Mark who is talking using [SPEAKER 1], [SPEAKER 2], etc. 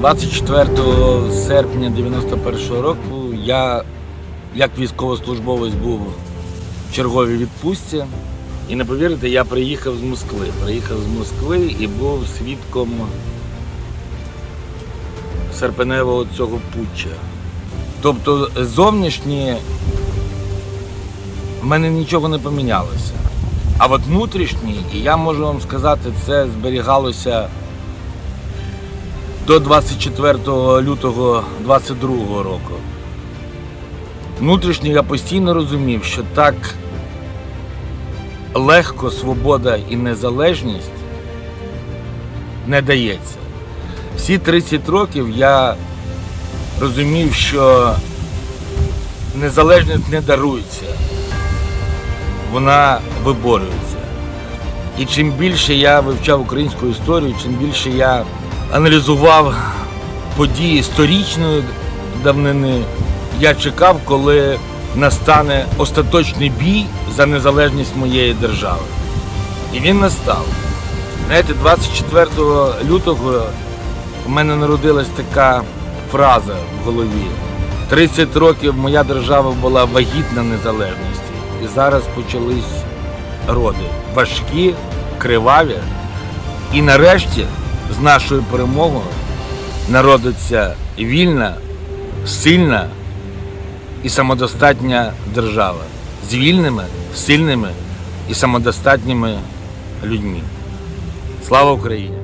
[SPEAKER 1] 24 серпня 91 року я як військовослужбовець був в черговій відпустці. І не повірите, я приїхав з Москви. Приїхав з Москви і був свідком серпеневого цього путча. Тобто зовнішні в мене нічого не помінялося. А от внутрішній, і я можу вам сказати, це зберігалося до 24 лютого 22 року. Внутрішньо я постійно розумів, що так легко свобода і незалежність не дається. Всі 30 років я розумів, що незалежність не дарується, вона виборюється. І чим більше я вивчав українську історію, чим більше я аналізував події сторічної давнини, я чекав, коли настане остаточний бій за незалежність моєї держави. І він настав. Знаєте, 24 лютого у мене народилась така фраза в голові. 30 років моя держава була вагітна незалежності. І зараз почались роди. Важкі, криваві. І нарешті з нашою перемогою народиться вільна, сильна і самодостатня держава з вільними, сильними і самодостатніми людьми. Слава Україні!